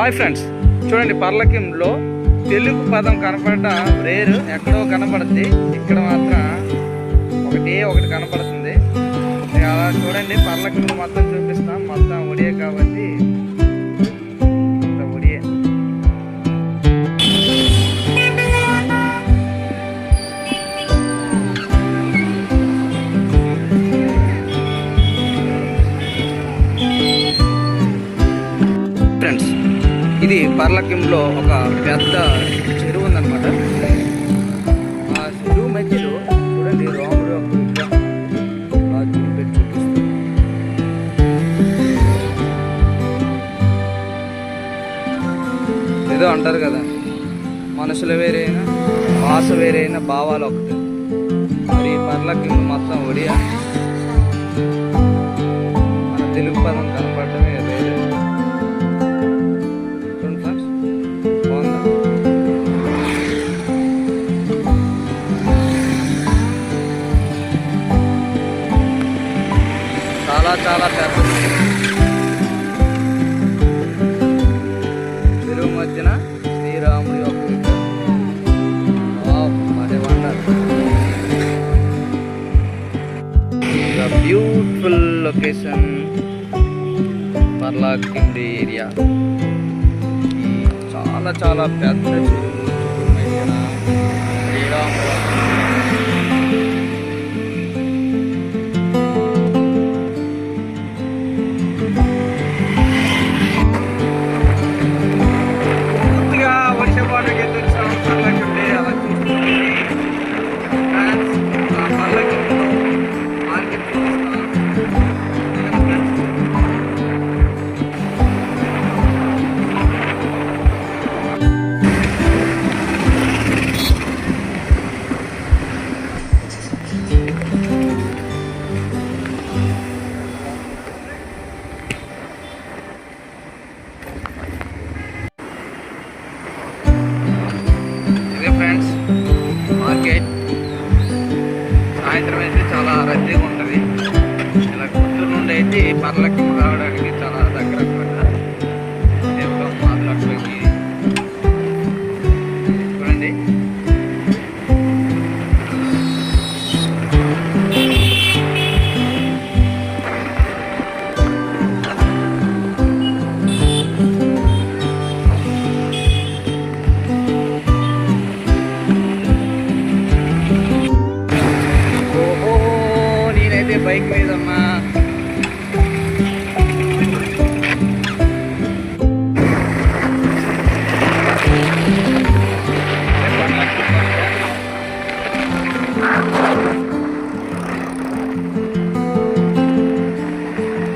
Hi friends. చూడండి పర్లకింలో తెలుగు పదం కనపడటం రేరు ఎక్కడో కనపడుద్ది. ఇక్కడ మాత్రం ఒకటి ఒకటి కనపడుతుంది. అలా చూడండి పర్లకిం మొత్తం చూపిస్తాం. మొత్తం ఇది పర్లకింలో ఒక పెద్ద చెరువు ఉందన్నమాట. ఆ చెరువు మధ్యలో చూడండి రాముడు ఏదో అంటారు కదా మనుషులు వేరైనా భాష వేరైనా భావాలు ఒకటి. మరి పర్లకిం మొత్తం ఒడియా. మన తెలుగు పదం కనపడటమే చాలా చాలా ఫేమస్ చెరువు మధ్యన శ్రీరాముడి యొక్క మరి బ్యూటిఫుల్ లొకేషన్ పర్లాకిండి ఏరియా చాలా చాలా పెద్ద చెరువు సాయంత్రం అయితే చాలా రద్దీగా ఉంటుంది. ఇలా గుంటూరు నుండి అయితే పర్లకి రావడానికి చాలా Baik, by.